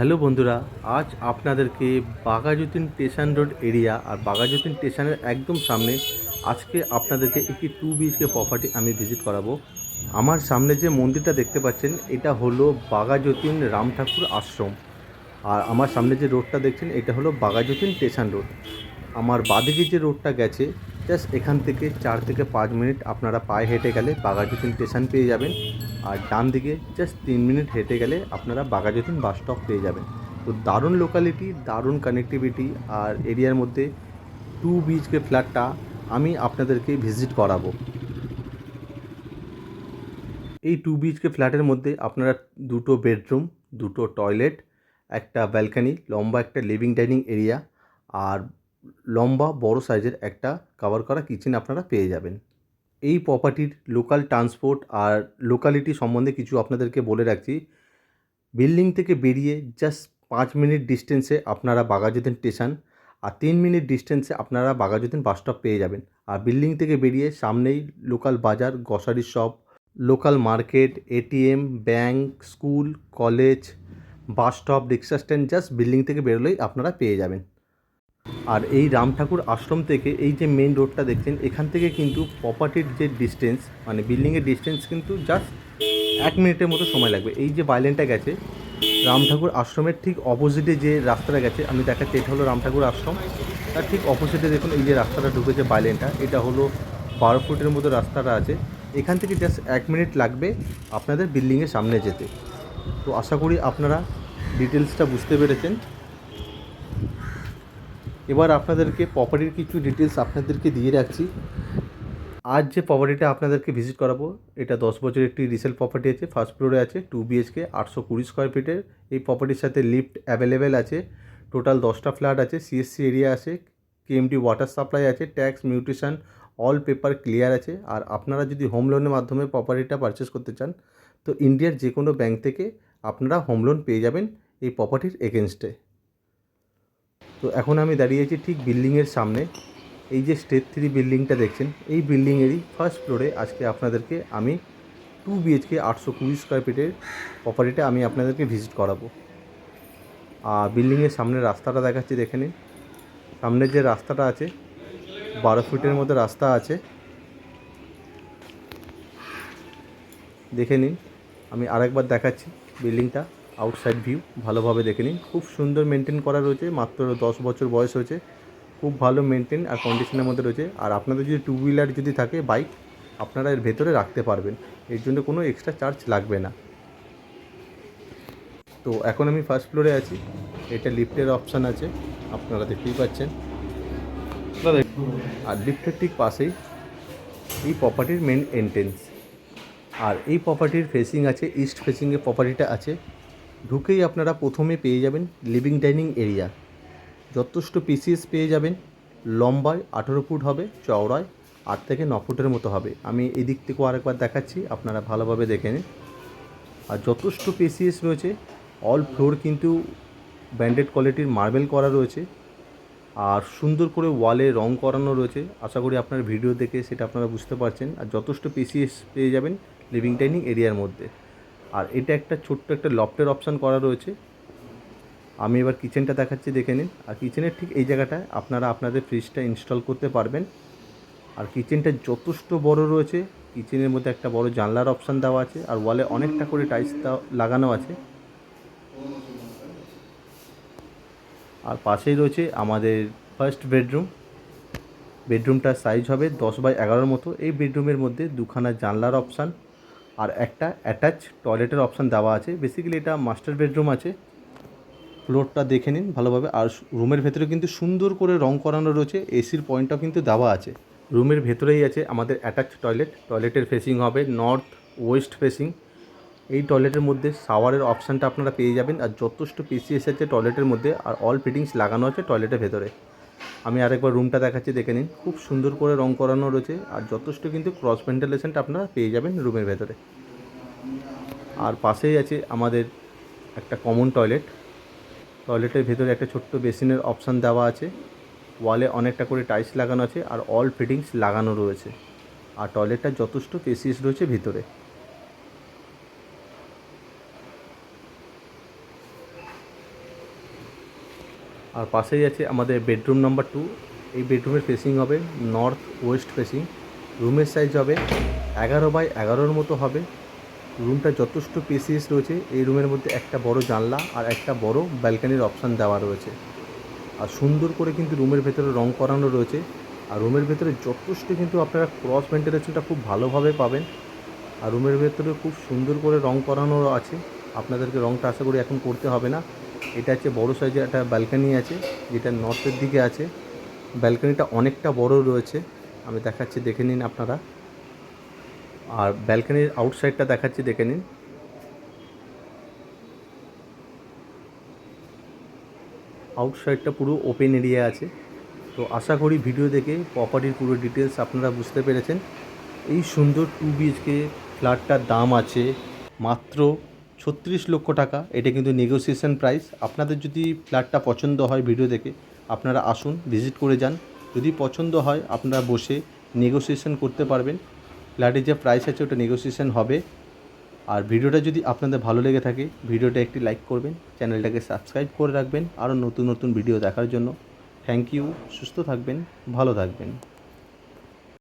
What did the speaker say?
Hello বন্ধুরা, আজ আপনাদেরকে বাঘাযতীন স্টেশন রোড এরিয়া আর বাঘাযতীন স্টেশনের একদম সামনে আজকে আপনাদেরকে একটি টু বিএইচকে প্রপার্টি আমি ভিজিট করাবো। আমার সামনে যে মন্দিরটা দেখতে পাচ্ছেন, এটা হলো বাঘাযতীন রাম ঠাকুর আশ্রম। আর আমার সামনে যে রোডটা দেখছেন, এটা হলো বাঘাযতীন স্টেশন রোড। আমার বাদিকে যে রোডটা গেছে জাস্ট এখান থেকে চার থেকে পাঁচ মিনিট আপনারা পায়ে হেঁটে গেলে বাঘাযতীন স্টেশন পেয়ে যাবেন। আর ডান দিকে জাস্ট তিন মিনিট হেঁটে গেলে আপনারা বাঘাযতীন বাস স্টপ পেয়ে যাবেন। তো দারুণ লোকালিটি দারুণ কানেক্টিভিটি আর এরিয়ার মধ্যে টু বিএইচকে ফ্ল্যাটটা আমি আপনাদেরকে ভিজিট করাবো। এই টু বিএইচকে ফ্ল্যাটের মধ্যে আপনারা দুটো বেডরুম দুটো টয়লেট একটা ব্যালকানি লম্বা একটা লিভিং ডাইনিং এরিয়া আর লম্বা, বড় সাইজের একটা কভার করা কিচেন আপনারা পেয়ে যাবেন। এই প্রপার্টির লোকাল ট্রান্সপোর্ট আর লোকালিটি সম্বন্ধে কিছু আপনাদেরকে বলে রাখছি। বিল্ডিং থেকে বেরিয়ে জাস্ট পাঁচ মিনিট ডিস্টেন্সে আপনারা বাঘাযতীন স্টেশন আর তিন মিনিট ডিস্টেন্সে আপনারা বাঘাযতীন বাস স্টপ পেয়ে যাবেন। আর বিল্ডিং থেকে বেরিয়ে সামনেই লোকাল বাজার grocery shop local market ATM bank school college bus stop রিক্সা স্ট্যান্ড জাস্ট বিল্ডিং থেকে বেরোলেই আপনারা পেয়ে যাবেন। আর এই রাম ঠাকুর আশ্রম থেকে এই যে মেন রোডটা দেখছেন, এখান থেকে কিন্তু প্রপার্টির যে ডিস্টেন্স মানে বিল্ডিংয়ের ডিস্টেন্স কিন্তু জাস্ট এক মিনিটের মতো সময় লাগবে। এই যে বাইলেনটা গেছে, রাম ঠাকুর আশ্রমের ঠিক অপোজিটে যে রাস্তাটা গেছে, আমি দেখাচ্ছি, এটা হলো রাম ঠাকুর আশ্রম। তার ঠিক অপোজিটে দেখুন, এই যে রাস্তাটা ঢুকেছে বাইলেনটা এটা হলো বারো ফুটের মতো রাস্তাটা আছে। এখান থেকে জাস্ট এক মিনিট লাগবে আপনাদের বিল্ডিংয়ের সামনে যেতে। তো আশা করি আপনারা ডিটেলসটা বুঝতে পেরেছেন। এবার আপনাদেরকে প্রপার্টির কিছু ডিটেলস আপনাদেরকে দিয়ে রাখছি। আজ যে প্রপার্টিটা আপনাদেরকে ভিজিট করাবো, এটা দশ বছর একটি রিসেল প্রপার্টি আছে ফার্স্ট ফ্লোরে আছে টু বিএইচকে আটশো কুড়ি স্কোয়ার ফিটের এই প্রপার্টির সাথে লিফট অ্যাভেলেবেল আছে টোটাল দশটা ফ্ল্যাট আছে সিএসসি এরিয়া আছে কেএমটি ওয়াটার সাপ্লাই আছে tax mutation all paper clear আছে। আর আপনারা যদি হোম লোনের মাধ্যমে প্রপার্টিটা পারচেস করতে চান, তো ইন্ডিয়ার যে কোনো ব্যাংক থেকে আপনারা হোম লোন পেয়ে যাবেন এই প্রপার্টির এগেনস্টে তো এখন আমি দাঁড়িয়ে আছি ঠিক বিল্ডিংয়ের সামনে। এই যে স্টেট থ্রি বিল্ডিংটা দেখছেন, এই বিল্ডিংয়েরই ফার্স্ট ফ্লোরে আজকে আপনাদেরকে আমি টু বিএইচকে আটশো কুড়ি স্কোয়ার ফিটের প্রপার্টিটা আমি আপনাদেরকে ভিজিট করাবো। আর বিল্ডিংয়ের সামনে রাস্তাটা দেখাচ্ছি, দেখে নিন। সামনের যে রাস্তাটা আছে, বারো ফিটের মধ্যে রাস্তা আছে। দেখে নিন, আমি আরেকবার দেখাচ্ছি বিল্ডিংটা। আউটসাইড ভিউ ভালোভাবে দেখে নিন। খুব সুন্দর মেনটেন করা রয়েছে, মাত্র দশ বছর বয়স হয়েছে। খুব ভালো মেনটেন আর কন্ডিশনের মধ্যে রয়েছে। আর আপনাদের যদি টু হুইলার যদি থাকে বাইক আপনারা এর ভেতরে রাখতে পারবেন। এর জন্য কোনো এক্সট্রা চার্জ লাগবে না। তো এখন আমি ফার্স্ট ফ্লোরে আছি। এটা লিফটের অপশান আছে। আপনারা দেখতেই পাচ্ছেন। আর লিফটের ঠিক পাশেই এই প্রপার্টির মেন এন্ট্রেন্স আর এই প্রপার্টির ফেসিং আছে ইস্ট ফেসিংয়ে প্রপার্টিটা আছে। ঢুকেই আপনারা প্রথমে পেয়ে যাবেন লিভিং ডাইনিং এরিয়া যথেষ্ট পিসিএস পেয়ে যাবেন। লম্বায় আঠেরো ফুট হবে, চওড়ায় আট থেকে ন ফুটের মতো হবে। আমি এই দিক থেকেও আরেকবার দেখাচ্ছি, আপনারা ভালোভাবে দেখে নিন। আর যথেষ্ট পিসিএস রয়েছে অল ফ্লোর কিন্তু ব্র্যান্ডেড কোয়ালিটির মার্বেল করা রয়েছে। আর সুন্দর করে ওয়ালে রং করানো রয়েছে। আশা করি আপনার ভিডিও দেখে সেটা আপনারা বুঝতে পারছেন। আর যথেষ্ট পিসিএস পেয়ে যাবেন লিভিং ডাইনিং এরিয়ার মধ্যে। আর এটা একটা ছোট্ট একটা লফটের অপশান করা রয়েছে। আমি এবার কিচেনটা দেখাচ্ছি, দেখে নিন। আর কিচেনের ঠিক এই জায়গাটায় আপনারা আপনাদের ফ্রিজটা ইনস্টল করতে পারবেন। আর কিচেনটা যথেষ্ট বড় রয়েছে। কিচেনের মধ্যে একটা বড় জানলার অপশান দেওয়া আছে আর ওয়ালে অনেকটা করে টাইলস লাগানো আছে। আর পাশেই রয়েছে আমাদের ফার্স্ট বেডরুম বেডরুমটার সাইজ হবে দশ বাই এগারোর মতো। এই বেডরুমের মধ্যে দুখানা জানলার অপশান একটা অ্যাটাচ টয়লেটের অপশান দেওয়া আছে। বেসিক্যালি এটা মাস্টার বেডরুম আছে। ফ্লোরটা দেখে নিন ভালোভাবে। আর রুমের ভেতরে কিন্তু সুন্দর করে রং করানো রয়েছে। এসির পয়েন্টটাও কিন্তু দেওয়া আছে। রুমের ভেতরেই আছে আমাদের অ্যাটাচ টয়লেট টয়লেটের ফেসিং হবে নর্থ ওয়েস্ট ফেসিং এই টয়লেটের মধ্যে শাওয়ারের অপশানটা আপনারা পেয়ে যাবেন। আর যথেষ্ট পিসিএস আছে টয়লেটের মধ্যে। আর অল ফিটিংস লাগানো আছে টয়লেটের ভেতরে। আমি আরেকবার রুমটা দেখাচ্ছি, দেখে নিন। খুব সুন্দর করে রং করানো রয়েছে, আর যথেষ্ট কিন্তু ক্রস ভেন্টিলেশনটা আপনারা পেয়ে যাবেন রুমের ভেতরে। আর পাশেই আছে আমাদের একটা কমন টয়লেট টয়লেটের ভেতরে একটা ছোট্ট বেসিনের অপশান দেওয়া আছে। ওয়ালে অনেকটা করে টাইলস লাগানো আছে, আর অল ফিটিংস লাগানো রয়েছে। আর টয়লেটটা যথেষ্ট পেসিএস রয়েছে ভিতরে। আর পাশেই আছে আমাদের বেডরুম নাম্বার টু। এই বেডরুমের ফেসিং হবে নর্থ ওয়েস্ট ফেসিং রুমের সাইজ হবে এগারো বাই এগারোর মতো হবে। রুমটা যথেষ্ট পেসিয়াস রয়েছে। এই রুমের মধ্যে একটা বড় জানলা আর একটা বড় ব্যালকানির অপশান দেওয়া রয়েছে। আর সুন্দর করে কিন্তু রুমের ভেতরে রং করানো রয়েছে। আর রুমের ভেতরে যথেষ্ট কিন্তু আপনারা ক্রস ভেন্টিলেশনটা খুব ভালোভাবে পাবেন। আর রুমের ভেতরে খুব সুন্দর করে রং করানো আছে। আপনাদেরকে রংটা আশা করি এখন করতে হবে না। এটা হচ্ছে বড় সাইজের একটা ব্যালকানি আছে, যেটা নর্থের দিকে আছে। ব্যালকানিটা অনেকটা বড় রয়েছে। আমি দেখাচ্ছি, দেখে নিন আপনারা। আর ব্যালকানির আউটসাইডটা দেখাচ্ছি, দেখে নিন। আউটসাইডটা পুরো ওপেন এরিয়া আছে। তো আশা করি ভিডিও দেখে প্রপার্টির পুরো ডিটেলস আপনারা বুঝতে পেরেছেন। এই সুন্দর টু বিএইচকে ফ্ল্যাটটার দাম আছে মাত্র ছত্রিশ লক্ষ টাকা, এটা কিন্তু নেগোসিয়েশন প্রাইস আপনাদের যদি ফ্ল্যাটটা পছন্দ হয় ভিডিও দেখে, আপনারা আসুন ভিজিট করে যান। যদি পছন্দ হয়, আপনারা বসে নেগোসিয়েশন করতে পারবেন। ফ্ল্যাটের যে প্রাইস আছে, ওটা নেগোসিয়েশন হবে। আর ভিডিওটা যদি আপনাদের ভালো লেগে থাকে ভিডিওটা একটি লাইক করবেন চ্যানেলটাকে সাবস্ক্রাইব করে রাখবেন। আরও নতুন নতুন ভিডিও দেখার জন্য। থ্যাংক ইউ সুস্থ থাকবেন, ভালো থাকবেন।